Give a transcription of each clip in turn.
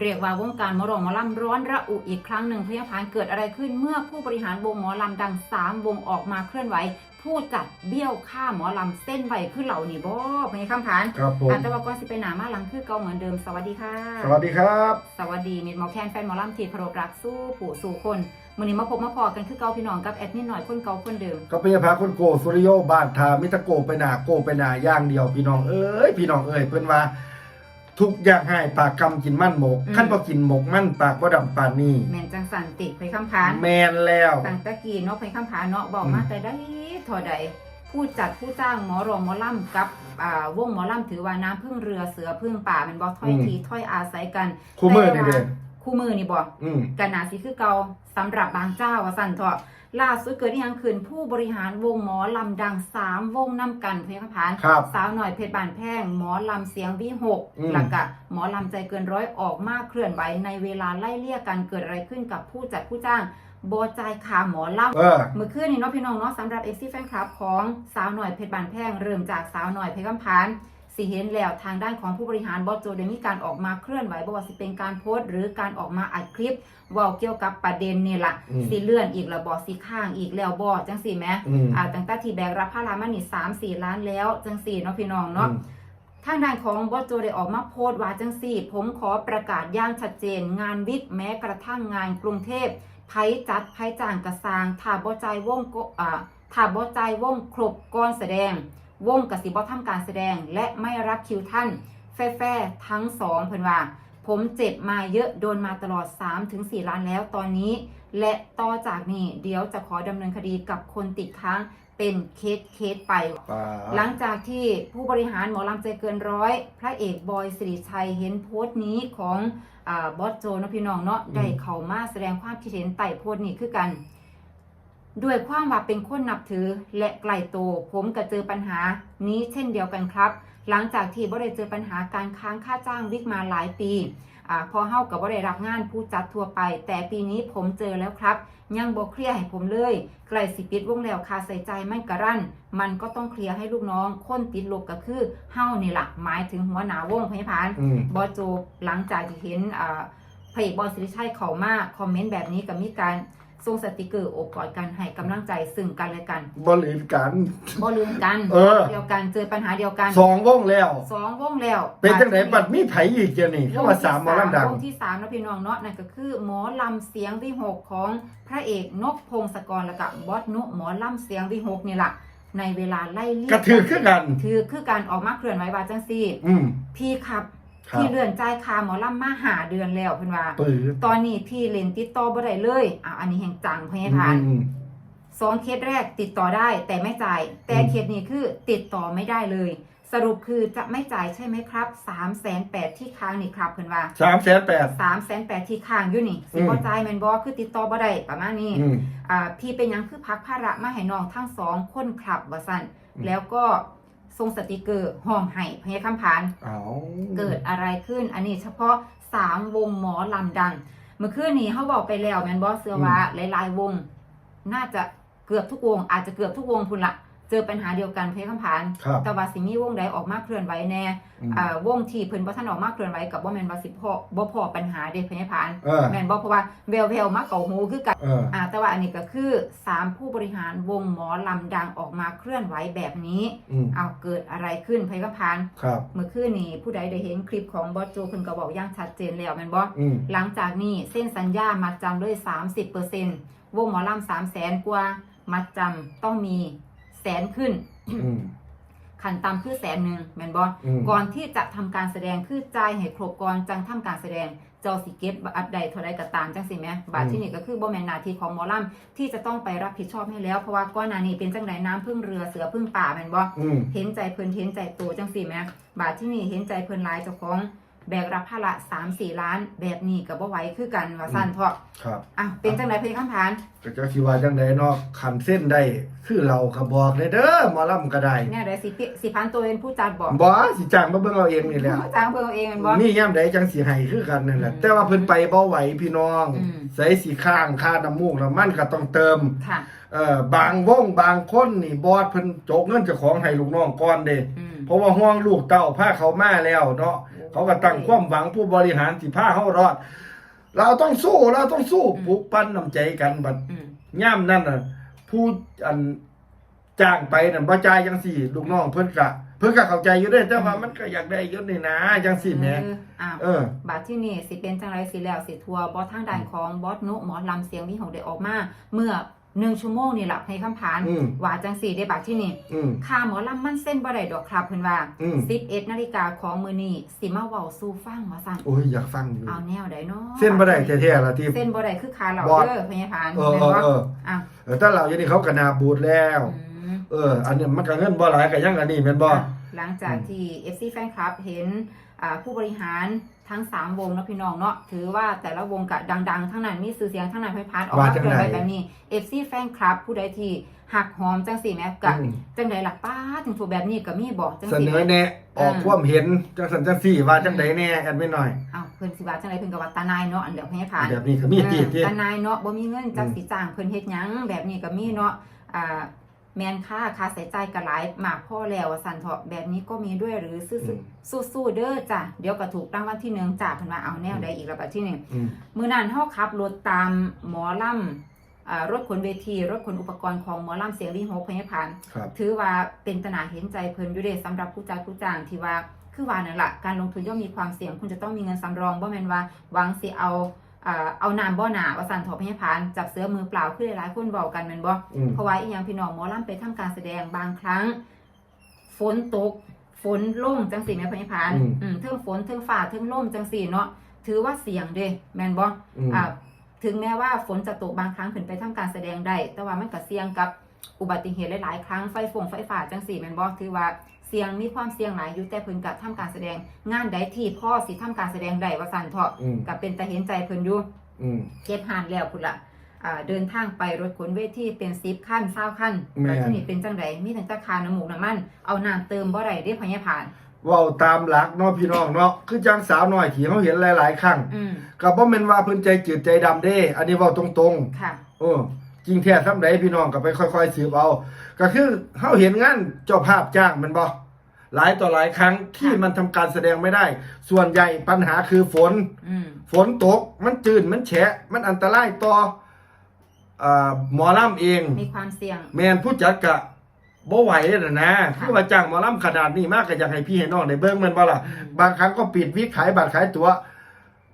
เรียกว่าวงการหมอรองหมอลำร้อนระอุอีกครั้งหนึ่งพยาพานเกิดอะไรขึ้นเมื่อผู้บริหารวงหมอลำดังสามวงออกมาเคลื่อนไหว ผู้จัดเบี้ยวค่าหมอลำเส้นไหวขึ้นเหล่านี่บ่พยาคำผานครับผมอาแต่ว่าก่อนสิไปหนามาหลังคือเก่าเหมือนเดิมสวัสดีค่ะ สวัสดีครับ สวัสดีมิตรหมอแคนแฟนหมอลำที่เคารพรักสู้ผู้สู่คนมื้อนี้มาพบมาพอกันคือเก่าพี่น้องกับแอดมินหน่อยคนเก่าคนเดิมก็เป็นพาคุณโกสุริโยบ้านทามิตรโกไปหนาโกไปหนาอย่างเดียวพี่น้องเอ้ยพี่น้องเอ้ยเพิ่นว่า ทุกอย่างให้ปากกำกินมั่นหมก อืม ขั้นพอกินหมกมั่นปากก็ดำปานนี่แม่นจังสันติพยคำผานแมนแล้วตั้งแต่กี้เนาะพยคำผานเนาะบอกมาอืมแต่ได้เท่าใดผู้จัดผู้จ้างหมอรองหมอลำกับอ่าวงหมอลำถือว่าน้ำพึ่งเรือเสือพึ่งป่าแมันบ่ถ้อยทีถ้อยอาศัยกันคู่มือนี่เด้แต่ว่าคู่มือนี่บ่ อืม กันนาสิคือเก่าสำหรับบางเจ้าว่าสั่นเถาะ ล่าสุดเกิดที่ยังคืนผู้บริหารวงหมอลำดังสามวงนำกันเพื่อนผานครับสาวหน่อยเพชรบานแพงหมอลำเสียงวิหกอืม หลักกะหมอลำใจเกินร้อยออกมาเคลื่อนไหวในเวลาไล่เลี่ยกันเกิดอะไรขึ้นกับผู้จัดผู้จ้างโบจายคาหมอลำ เออ เมื่อคืนนี้เนาะพี่น้องเนาะสำหรับเอฟซีแฟนคลับของสาวหน่อยเพชรบานแพงเริ่มจากสาวหน่อยเพชรกำพาน สิเห็นแล้วทางด้านของผู้บริหารบอสโจได้มีการออกมาเคลื่อนไหวบอกว่าสิเป็นการโพสต์หรือการออกมาอัดคลิปเว่าเกี่ยวกับประเด็นนี่แหละอืมสิเลื่อนอีกแล้วบอสิข้างอีกแล้วบอจังสี่ไหมอืม อ่าตั้งแต่ที่แบกรับพารามานี่สามสี่ล้านแล้วจังสี่เนาะพี่น้องเนาะ ทางด้านของบอสโจได้ออกมาโพสต์ว่าจังสี่ ผมขอประกาศอย่างชัดเจน งานวิทย์แม้กระทั่งงานกรุงเทพไผจัดไผจ้างกระซางถ้าบ่ใจายวงก็อ่าถ้าบ่ใจายวงครบก่อนแสดง วงกสิบ่ทำการแสดงและไม่รับคิวท่าน แฟๆทั้งสองเพิ่นว่า ผมเจ็บมาเยอะโดนมาตลอด 3-4 ล้านแล้วตอนนี้ และต่อจากนี้เดี๋ยวจะขอดำเนินคดีกับคนติดค้างเป็นเคสเคสไปป่าหลังจากที่ผู้บริหารหมอลำใจเกินร้อย พระเอกบอยสิริชัยเห็นโพสต์นี้ของอาบอสโจเนาะพี่น้องเนาะได้เข้ามาแสดงความคิดเห็นไต่โพสต์นี้คือกัน ด้วยความว่าเป็นคนนับถือและไกลโตวผมก็เจอปัญหานี้เช่นเดียวกันครับ หลังจากที่บ่ได้เจอปัญหาการค้างค่าจ้างวิกมาหลายปีอาพอเฮากับบ่ได้รับงานผู้จัดทั่วไป แต่ปีนี้ผมเจอแล้วครับ ยังบ่เคลียร์ให้ผมเลยไกลสิปิดวงแล้วค่าใส่ใจายมันกระรั่น มันก็ต้องเคลียร์ให้ลูกน้อง คนติดลบก็คือเฮานี่ล่ะหมายถึงหัวหน้าวงพยาพานอืมบอสโจหลังจากที่เห็นอ่าพระเอกบอสสิริชัยเขามาคอมเมนต์แบบนี้ก็มีการ ส่งสติกเกอร์โอบกอดกันให้กำลังใจซึ่งกันและกันบริการ บ่ลืมกันเออ เดียวกันเจอปัญหาเดียวกันสองวงแล้ว สองวงแล้วเป็นจังไหนบัดมีไผอีกเจ้านี่เข้ามาสามหมอลำดัง วงที่สามนะพี่น้องเนาะนั่นก็คือหมอลำเสียงวิหกของพระเอกนกพงศกรและกับบอสนุหมอลำเสียงวิหกนี่แหละในเวลาไล่เลี่ยกระถือขึ้นกัน ถือคือการออกมาเคลื่อนไหวว่าจังซี่ อืม พี่ครับ ครับพี่เลื่อนจ่ายค่าหมอลำมาหาเดือนแล้วเพิ่นว่า ปื้อตอนนี้พี่เล่นติดต่อบ่ได้เลยอะอันนี้แห่งจังพยาทานอืม สองเคสแรกติดต่อได้แต่ไม่จ่าย แต่อืม เคสนี้คือติดต่อไม่ได้เลย สรุปคือจะไม่จ่ายใช่ไหมครับ3ามแสนแปดที่ค้างนี่ครับเพิ่นว่าสามแสนแปด สามแสนแปดที่ค้างอยู่นี่สิอืม บ่จ่ายแม่นบ่คือติดต่อบ่ได้ประมาณนี้ อืม อ่าพี่เป็นหยังคือพักภาระมาให้น้องทั้งสองคนครับว่าซั่นอืม แล้วก็ ส่งสติกเกอร์ห้องให้พยาคำผานเอาเกิดอะไรขึ้น อันนี้เฉพาะสามวงหมอลำดังเมื่อคืนนี้เขาบอกไปแล้วแมนบอสเสือว่าหลายๆวง น่าจะเกือบทุกวง อาจจะเกือบทุกวงพุ่นละ เจอปัญหาเดียวกันเพคำผานครับแต่ว่าสิมีวงใดออกมาเคลื่อนไหวแน่อืม อ่าวงที่เพิ่นบ่ทันออกมาเคลื่อนไหวกับบ่แม่นว่าสิพอบ่พอปัญหาเด้เพคำผานเออแม่นบ่เพราะว่าแววๆมาเก่าหูคือกัน เออ อ่าแต่ว่าอันนี้ก็คือสามผู้บริหารวงหมอลำดังออกมาเคลื่อนไหวแบบนี้อืมเอาเกิดอะไรขึ้นเพคำผานครับ เมื่อคืนนี้ผู้ใดได้เห็นคลิปของบอสโจเพิ่นก็บอกอย่างชัดเจนแล้วแม่นบ่อืม หลังจากนี้เส้นสัญญามัดจำด้วย 30%วงหมอลำ3แสนกว่า มัดจำต้องมี แสนขึ้นอืมขันต่ำคือแสนหนึ่งแม่นบ่อืมก่อนที่จะทำการแสดงคือจ่ายให้ครบก่อนจังทำการแสดงเจ้าสิเก็บอัปใดเท่าใดก็ตามจังสิแหมบาทที่นี่ก็คือบ่แม่นหน้าที่ของหมอลำที่จะต้องไปรับผิดชอบให้แล้ว เพราะว่าก่อนหน้านี้เป็นจังไดน้ำพึ่งเรือเสือพึ่งป่าแม่นบ่อืมเห็นใจเพิ่นเห็นใจตัวจังสี่แหม่บาทที่นี่เห็นใจเพิ่นหลายเจ้าของ แบกรับภาระสามสี่ล้าน แบบนี้กับบ่ไหวคือกันว่าสั้นเถาะครับอะเป็นจังไดเพิ่นคำผานก็เจ้าสิว่าจังไดเนาะขันเส้นได้คือเราก็บอกเลยเด้อหมอลำก็ได้แน่ได้สิปิสิพันตัวเป็นผู้จัดบอกบ่สิจ้างมาเบิ่งเอาเองนี่แหละจ้างเพิ่นเอาเองแม่นบ่มีย่ำใดจังสิให้คือกันนั่นแหละอืมแต่ว่าเพิ่นไปบ่ไหวพี่น้องอืมใส่สีข้างค่าน้ำมูกน้ำมันก็ต้องเติมค่ะเอ่อบางวงบางคนนี่บอดเพิ่นโจกเงินเจ้าของให้ลูกน้องก่อนเด้อืมเพราะว่าห่วงลูกเต้าพาเขามาแล้วเนาะ เขาก็ตั้งความหวังผู้บริหารสิพาเฮารอด เราต้องสู้เราต้องสู้ปลูกปั้นน้ำใจกันบัดอืมย่ามนั่นน่ะ ผู้อันจ้างไปนั่นบ่จ่ายจังสี่ลูกน้องเพิ่นก็เพิ่นก็เข้าใจอยู่เด้แต่ว่ามันก็อยากได้อยู่นี่นะจังสี่แหมเอออ้าวเออบาทที่นี่สิเป็นจังไรสิแล้วสิทัวร์บอสทางด่านของบอสนุหมอลำเสียงวิหงได้ออกมา เมื่อ หนึ่งชั่วโมงนี่หลับให้คำผานอืม ว่าจังสี่ได้บาทที่นี่อืมค่าหมอลำมันเส้นบ่ได้ดอกครับเพิ่นว่าอืม11นาฬิกาของมื้อนี้สิมาเว้าสู่ฟังว่าซั่นโอ้ยอยากฟังอยู่เอาแนวใดเนาะเส้นบ่ได้แท้ๆล่ะที่ เส้นบ่ได้คือขาเหล่าบอสเด้อพญาพานเออแม่นเออบ่เอออ้าวเออถ้าเราอย่างนี้เขาก็นาบูดแล้ว อืม เออ อันนี้มันก็เงินบ่หลายก็ยังอันนี้แม่นบ่อะหลังจากที่ FC แฟนคลับเห็นอ่าผู้บริหาร ทั้ง3วงเนาะพี่น้องเนาะถือว่าแต่ละวงกะดังๆ ทั้งนั้นมีสื่อเสียงทั้งนั้นให้พานออกมาเกิดไปแบบนี้ FC แฟนคลับผู้ใดที่หักหอมจังสี่แม้กะอืมจังใดล่ะป้าถึงถูกแบบนี้ก็มีบอกจังเสสี่นอแหมแนะออกอ่าความเห็นจังสันจังสี่ว่าจังใดแน่แอดไม่หน่อยอ้าวเพิ่นสิว่าจังไดเพิ่นก็ว่าตานายเนาะอันเดียวให้พานแบบนี้ก็มีติที่ตานายเนาะบ่มีเงินจักอืมสิจ้างเพิ่นเฮ็ดหยังแบบนี้ก็มีเนาะอ่า แมนค่าค่าใช้จ่ายก็หลายมากพอแล้วว่าซั่นเถาะแบบนี้ก็มีด้วยหรือซื่ออืมๆสู้ๆเด้อจ้ะเดี๋ยวก็ถูกรางวัลที่หนึ่งจ้ะเพิ่นว่าเอาแนวใดอีกแล้วบัดที่หนึ่งอืมมื้อนั้นเฮาขับรถตามหมอลำอ่ารถขนเวทีรถขนอุปกรณ์ของหมอลำเสียงดีโฮพยาพานครับถือว่าเป็นตนาเห็นใจเพิ่นอยู่เด้สำหรับผู้จัดผู้จ้างที่ว่าคือว่านั่นล่ะการลงทุนย่อมมีความเสี่ยงคุณจะต้องมีเงินสำรองบ่แม่นว่าหวังสิเอาอ่า เอาน้ำบ่หนาว่าสั่นเถอพยาพานจับเสือมือเปล่าคือหลายๆคนเว้ากันแม่นบ่อืมเพราะว่าอีหยังพี่น้องหมอลำไปทำการแสดงบางครั้ง ฝนตก ฝนล่มจังสี่แม่พยาพานอืมอืมเทิงฝนเทิงฟ้าเทิงล่มจังสี่เนาะถือว่าเสี่ยงเด้แม่นบ่อืมอ่าถึงแม้ว่าฝนจะตกบางครั้งขึ้นไปทำการแสดงได้แต่ว่ามันก็เสี่ยงกับอุบัติเหตุหลายๆครั้งไฟฟงไฟฟ้าจังสี่แม่นบ่ถือว่า เสี่ยงมีความเสี่ยงหลายอยู่แต่เพิ่นก็ทำการแสดงงานใดที่พ่อสิทำการแสดงได้ว่าซั่นเถาะอืมก็เป็นตาเห็นใจเพิ่นอยู่อืม เก็บหานแล้วพุ่นละอ่าเดินทางไปรถขนเวทีเป็นซิปขั้นเศร้าขั้นแม่น แล้วที่นี่เป็นจังไดมีทั้งตะคาน้ำหมูกน้ำมันเอาน้ำเติมบ่ได้เด้พญาผ่าน เว้าตามหลักเนาะพี่น้องเนาะคือจังสาวน้อยที่เขาเห็นหลาย ๆ ครั้งอืมก็บ่แม่นว่าเพิ่นใจจืดใจดำเด้ อันนี้เว้าตรงค่ะ ๆเออ จริงแท้ซำใดพี่น้องก็ไปค่อยๆสืบเอา ก็คือเฮาเห็นงานเจ้าภาพจ้างแมันบ่หลายต่อหลายครั้งที่ค่ะมันทำการแสดงไม่ได้ ส่วนใหญ่ปัญหาคือฝน อืม ฝนตกมันจืดมันแฉะ มันอันตรายต่ออ่าหมอลำเอง มีความเสี่ยง แมนผู้จัดกะบ่ไหวแล้วนะค่ะคือว่าจ้างหมอลำขนาดนี้มากก็อยากให้พี่ให้น้องได้เบิ่งแมันบ่ล่ะอืมบางครั้งก็ปิดวิกขายบัตรขายตั๋ว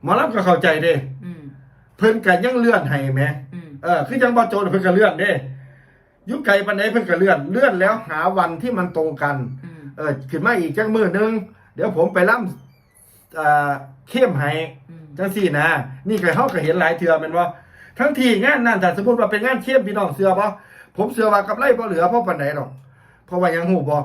หมอลำก็เข้าใจเด้ อืม เพิ่นก็ยังเลื่อนให้แหมอืม เออคือยังบ่โจนเพิ่นก็เลื่อนเด้อยุคไกลปานใดเพิ่นก็เลื่อนเลื่อนแล้วหาวันที่มันตรงกันอืมเออขึ้นมาอีกจักมื้อหนึงเดี๋ยวผมไปล่ำอ่าเข้มให้อืมจังสี่นะนี่ก็เฮาก็เห็นหลายเทื่อแม่นบ่ทั้งที่งานนั้นถ้าสมมุติว่าเป็นงานเข้มพี่น้องเชื่อบ่ผมเชื่อว่ากำไรบ่เหลือเพราะปานใดดอกเพราะว่ายังฮู้บ่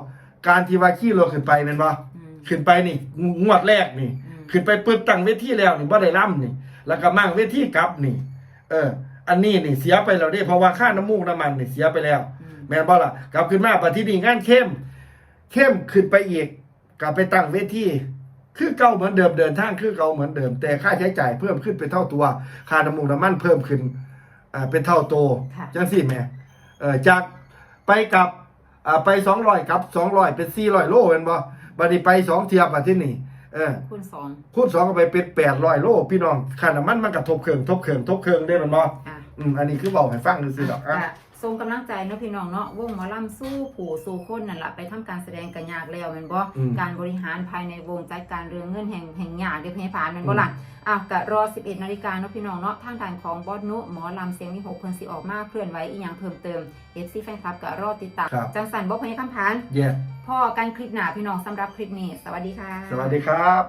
การที่ว่าขี่รถขึ้นไปแม่นบ่อืมขึ้นไปนี่งวดแรกนี่อืมขึ้นไปปึ๊บตั้งเวทีแล้วนี่บ่ได้ล่ำนี่ แล้วก็มั่งเวทีกลับนี่ เออ อันนี้นี่เสียไปแล้วเด้เพราะว่าค่าน้ำมูกน้ำมันนี่เสียไปแล้วอืมแม่นบ่ล่ะกลับขึ้นมาปฏินี้งานเข้ม เข้มขึ้นไปอีกกลับไปตั้งเวทีคือเก่าเหมือนเดิมเดินทางคือเก่าเหมือนเดิม แต่ค่าใช้จ่ายเพิ่มขึ้นเป็นเท่าตัว ค่าน้ำมูกน้ำมันเพิ่มขึ้นอ่าเป็นเท่าโตค่ะ จังสี่แหม่เออจากไปกลับอ่าไปสองร้อยกับสองร้อยเป็นสี่ร้อยโลเป็นบ่บัดนี้ไปสองเทียบอะที่นี่เออ คูณสองคูณสองก็ไปเป็นแปดร้อยโลพี่น้องค่าน้ำมันมันก็ทบเครื่องทบเครื่องทบเครื่องได้แมันบ่อะ อืมอันนี้คือบอกให้ฟังซื่อๆดอกอะอะส่งกำลังใจเนาะพี่น้องเนาะวงหมอลำสู้ผู้สู้คนนั่นล่ะไปทำการแสดงกันยากแล้วแม่นบ่อืมการบริหารภายในวงจัดการเรื่องเงินแห่งแห่งยากเด้อพี่ผ่านแม่นบ่ล่ะอะกะรอ 11นาฬิกาเนาะพี่น้องเนาะทางด้านของบอสนุหมอลำเสียงวิหกเพิ่นสิออกมาเคลื่อนไหวอีหยังเพิ่มเติม FC แฟนคลับกะรอติดตามครับ จังสันบ่พยาคำพานเย้พ่อกันคลิปหน้าพี่น้องสำหรับคลิปนี้ สวัสดีค่ะ สวัสดีครับ